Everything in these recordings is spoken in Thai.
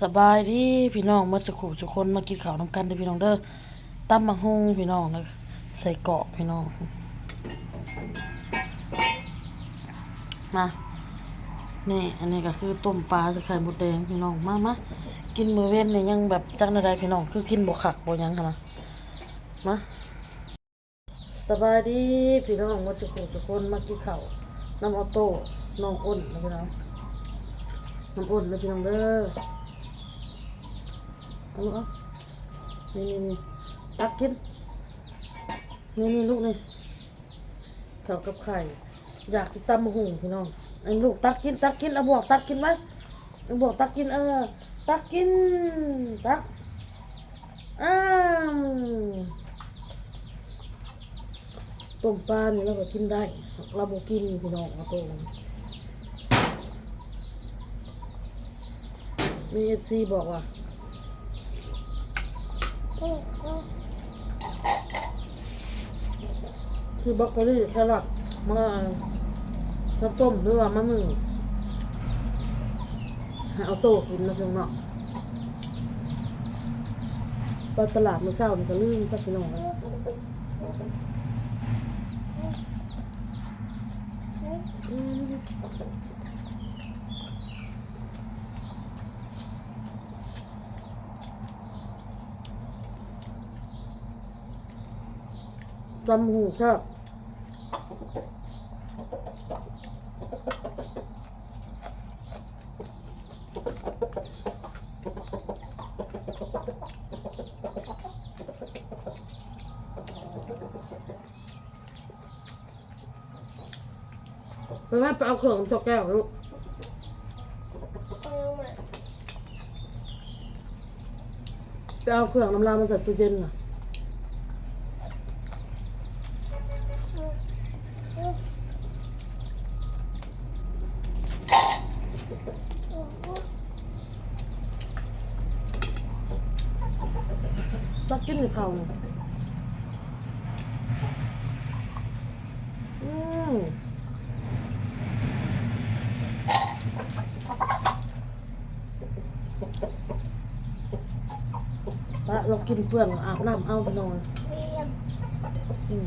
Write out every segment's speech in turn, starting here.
สบายดีพี่น้องมาสักครู่ทุกคนมากินข้าวน้ำกันเด้อพี่น้องเด้อตั้มมังฮงพี่น้องเลยใส่เกาะพี่น้อง มานี่อันนี้ก็คือต้มปลาใส่ไข่มดแดงพี่น้องมามากินมือเว้นเนี่ยยังแบบจังใดพี่น้องคือกินบ่คักบ่หยังค่ะนะมาสบายดีพี่น้องมาสักครู่ทุกคนมากินข้าวน้ำออโต้น้องอ้นนะพี่น้องน้ำอ้นนะพี่น้องเด้อ เอาลูกเอานี่นี่นี่ตักกิน นี่นี่ลูกนี่เผากับไข่ อยากกินตำมะหุ่งพี่น้องไอ้ลูกตักกินตักกินเอาบวกตักกินไหมเอาบวกตักกินเออ ตักกิน ตักอ้าวต้มปลานี่เราก็กินได้ เราบ่กินพี่น้องเอาตัวมีเอฟซีบอกว่า คือบรอกโคลีแครอทมาข้าวต้มหรือว่ามะมึงให้เอาโต้กินนะเพียงเนาะไปตลาดเมื่อเช้านี่ก็ลืมสักพี่น้องเลยอืม จำหูชอบไปแม่ไปเอาเครื่องจกแก้วลูกไปเอาเครื่องน้ำลายมาใส่ตู้เย็นน่ะ ตักกินกับเขาเนี่ย อืมปะเรากินเปลืองอาบน้ำเอาไปนอนอืม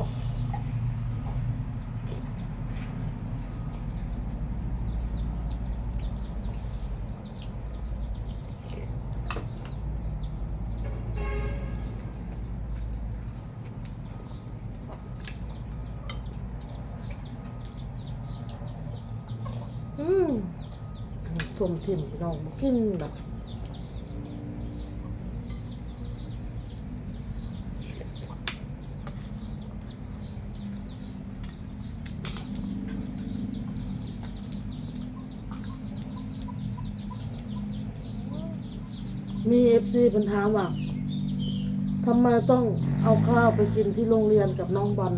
อืม สมถิ่นพี่น้องกินแบบมีเอฟซีป็นถาว่าทำไมต้องเอาข้าวไปกินที่โรงเรียนกับน้องบอล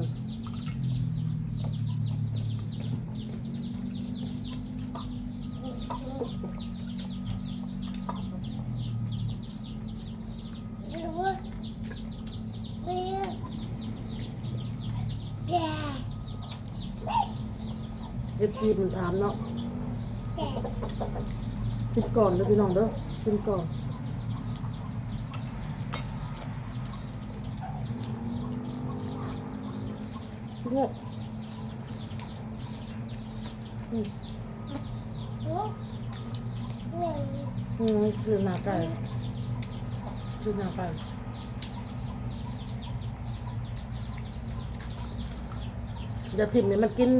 เอฟซีมันถามเนาะกินก่อนเด้อพี่น้องเด้อกินก่อนเนี่ยอืมอืมคือหน้าไก่คือหน้าไก่อย่าถิ่มเนี่ยมันกิน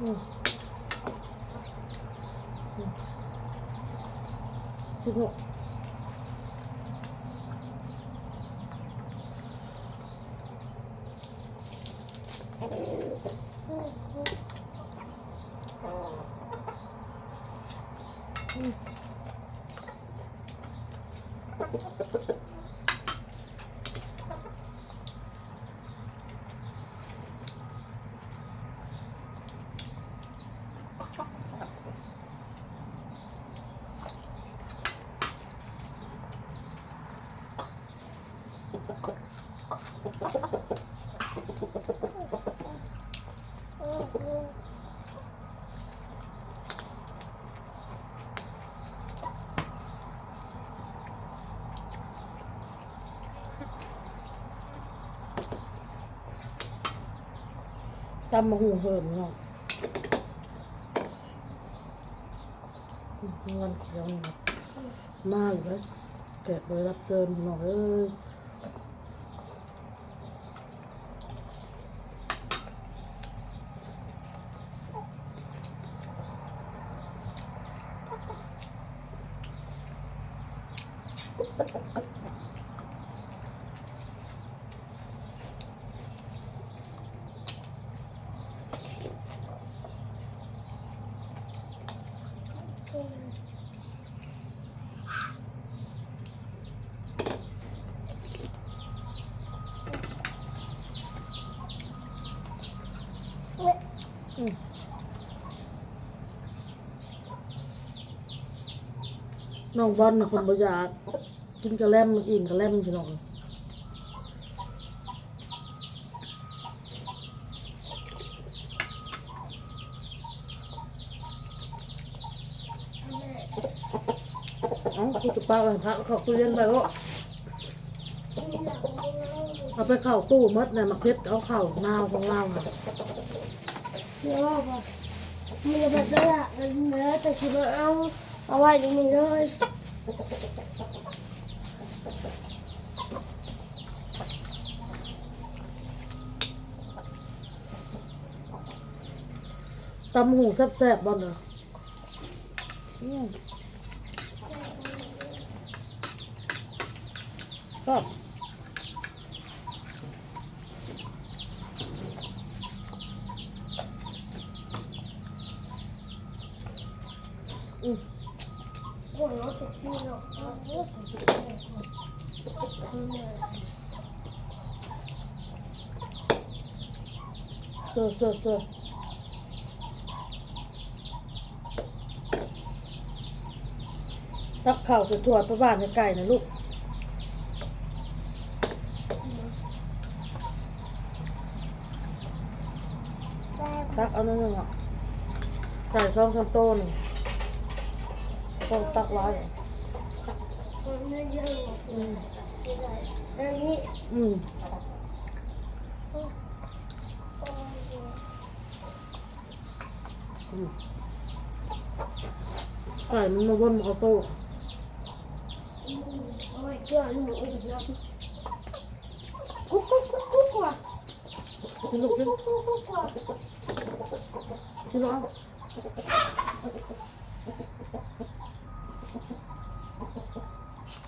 อืมอืม สิบหกอื ตำมะหูเพิ่มเนาะงินเขียวมากเลยแกะเลยรับเชิญหน่อย น้องบอลนะคนบ่อยาก กินกระแลมมันอิ่มกระแลมพี่น้องเอาคุณจะป้าไปพักเขาคุยเล่นไปว่าเอาไปเข่าตู้มัดเนี่ยมาเพชรเอาเข่านาวของเราน่ะเดี๋ยวว่าบ่มีบัตรด้อะเนื้อแต่คิดว่าเอา เอาไว้ตรงนี้เลยตำหูแซ่บๆบ้านเนอะอืมก็อืม โอ้ยเราจะกินหรอกเอาเนื้อผมจะกินหรอกเอาเนื้อ เสือเสือเสือตักข้าวใส่ถั่วประบ้านให้ไก่นะลูกแต่ตักเอาหนึ่งอะไก่ช่องทำโตหนึ่งต้องตักไว้คนเนื้อเยอะกว่าคนไม่ได้อันนี้ อืม โอ้ย อืม ไก่มันมาวนมาเอาโต้โอ้ยเกลือหนูอีกแล้วกุ๊กกุ๊กกุ๊กกุ๊กว่ะกินลูกกินกุ๊กกุ๊กกุ๊กว่ะกินลูกเอา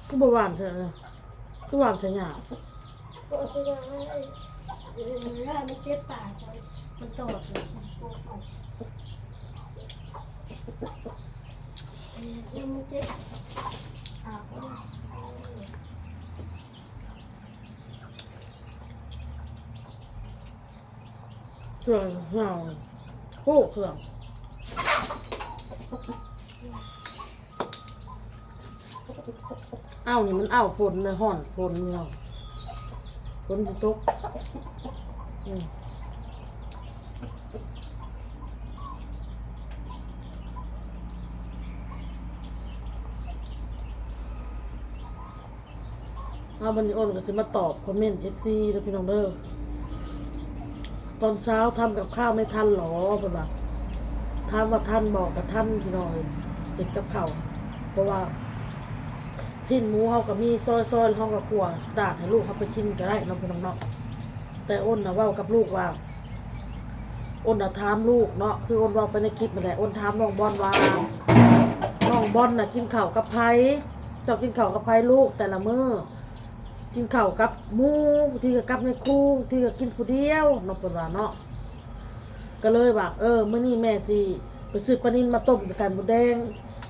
ก็บหวานใช่ไหมก็หวานใช่หยาบโอ้ยจะยังไงเนื้อมันเจ็บปากเลยมันตอดเลยมันปวด เครื่องเหี่ยวโอ้เครื่องเอ้านี่มันเอ้าผลเลยห่อนผลเนาผลจะตกอืม เอาบันนี้อ้นก็จะมาตอบคอมเมนต์ FC แล้วพี่น้องเด้อตอนเช้าทำกับข้าวไม่ทันหรอเพิ่นว่าถามว่าท่านบอกกับท่านพี่น้องเอ้ยเห็ดกับเขาเพราะว่าสิ้นหมูเฮาก็มีซอยๆเฮาก็กลัวดาดให้ลูกเฮาไปกินก็ได้น้องพี่น้องเนาะแต่อ้นนะว้ากับลูกว่าอ้นนะถามลูกเนาะคืออ้นว้าไปในคลิปนั่นแหละอ้นถามน้องบอลว่าน้องบอลน่ะกินข้าวกับไผเจ้ากินข้าวกับไผลูกแต่ละมื้อ กินข้าวกับหมูบางทีก็กับในครูบางทีก็กินผู้เดียวเนาะเพิ่นว่าเนาะก็เลยว่าเออมื้อนี้แม่สิไปซื้อปลานิลมาต้มกับไข่หมูแดง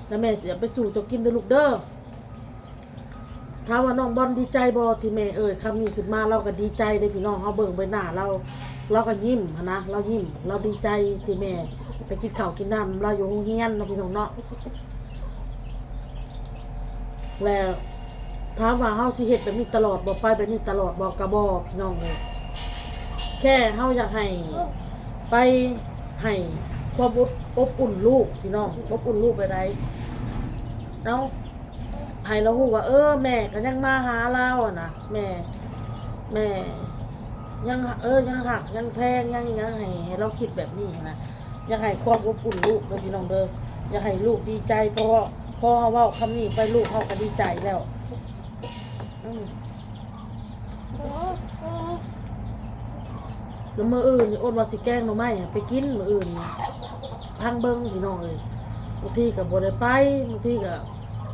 แล้วแม่สิเอาไปสู่เจ้ากินเด้อลูกเด้อถามว่าน้องบอลดีใจบ่ที่แม่เอ่ยคำนี้ขึ้นมาเราก็ดีใจเด้พี่น้องเฮาเบิ่งใบหน้าเรา เราก็ยิ้มนะเรายิ้ม เราดีใจที่แม่ ไปกินข้าวกินน้ำเราอยู่โรงเรียนเนาพี่น้องเนาะแล้ว ถามว่าเฮาสิเฮ็ดแบบนี้ตลอดบ่ไปแบบนี้ตลอดบ่กระบ่พี่น้องเลยแค่เฮาอยากให้ไปให้ความอบอบอุ่นลูกพี่น้องอบอุ่นลูกไปได้เนาะให้เราฮู้ว่า เออแม่ก็ยังมาหาเราอะนะแม่ แม่ ยังเออยังหักยังแพงยังยังให้เราคิดแบบนี้นะอยากให้ความอบอุ่นลูกเด้อพี่น้องเด้ออยากให้ลูกดีใจเพราะว่อเขาว้าคำนี้ไปลูกเขาก็ดีใจแล้ว แล้วมืออื่นอ้นว่าสิแกล้งหน่อไม้อะไปกินมืออื่นพังเบิ่งพี่น้องเอ้ยบางทีก็บ่ได้ไปบางทีก็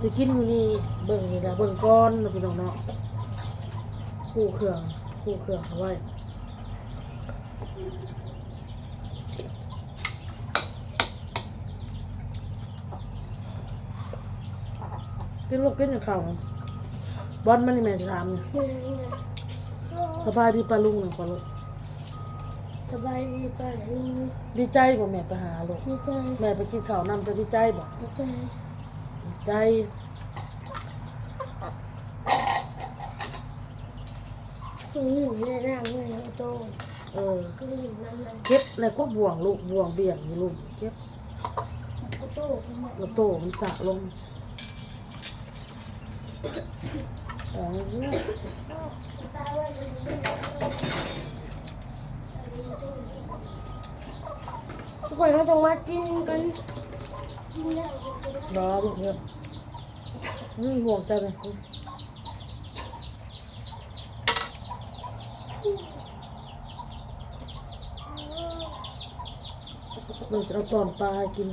สิกินอยู่นี่เบิ่งนี่แหละเบิ่งก่อนเนาะพี่น้องเนาะคู่เครื่องคู่เครื่องเอาไว้กินลูกกินกับข้าวนะ บอลมันนี่แม่จะถามเนี่ยสบายดีปลาลุงหนึ่งปลาลุงสบายดีไปลุงดีใจบ่แม่ไปหาลูกดีใจแม่ไปกินข้าวนำจะดีใจบ่ดีใจดีใจลุงอยู่ในร่างเลยโตเออก็อยู่นั่นเลยเก็บในก็บ่วงลูกบ่วงเบี่ยงอยู่ลูกเก็บโตขึ้นมาแล้วโตมันสะลงอ๋อเนี่ย ทุกคนเขาต้องมากินกันรอลูกเนี่ยอืมห่วงใจเลยเราจะเอาตอนปลาให้กิน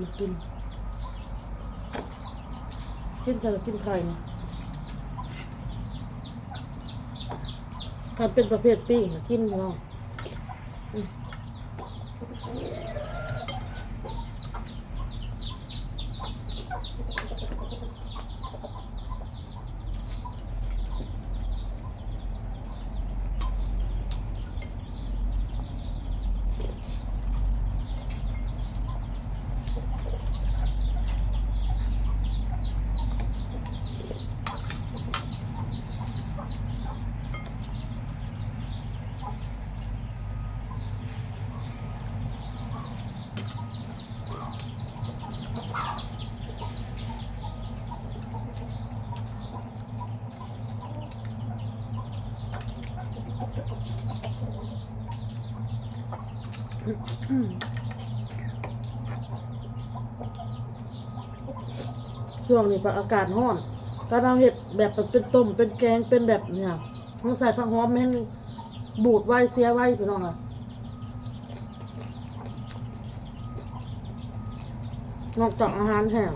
มากินกินกันกินไข่เนี่ยการเป็นประเภทปิ้งกินเนาะ ช่วงนี้ปะอากาศร้อนถ้าเราเห็ดแบบเป็นต้มเป็นแกงเป็นแบบเนี่ยต้องใส่ผักหอมให้มันบูดไว้เสียไว้พี่น้องอะนอกจากอาหารแห้ง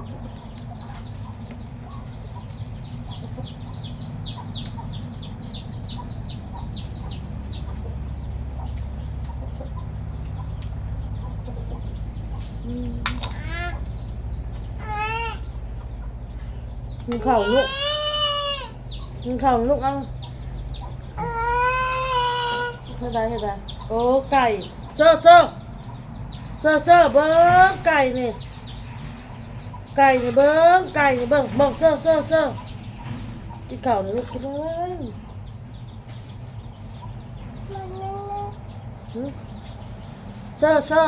อืม กินข้าวลูกกินข้าวลูกเอะเท่าไรเท่าไรโอ้ไก่เซ่อเซ่อเซ่อเซ่อเบิ้งไก่นี่ไก่นี่เบิ้งไก่นี่เบิ้งเบิ้งเซ่อเซ่อเซ่อกินข้าวลูกกินอะไรเซ่อเซ่อ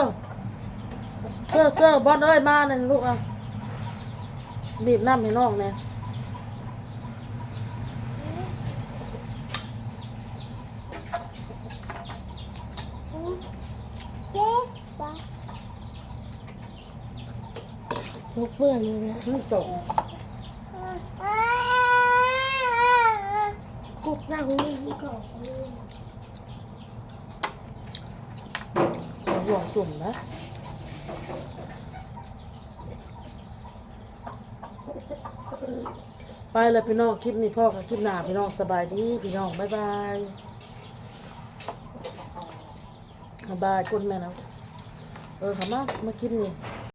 เซ่อเซ่อบอลเอ้ยมาเนี่ยลูกอะบีบน้ำให้น้องเนี่ย ลูกเพื่อนเลยนะนี่จบกุกหน้าของลูกเก่าห่วงจุ่มนะไปแล้วพี่น้องคลิปนี้พ่อกับคลิปหน้าพี่น้องสบายดีพี่น้องบ๊ายบายบ๊ายบายคุณแม่นะเออขามามากินนี่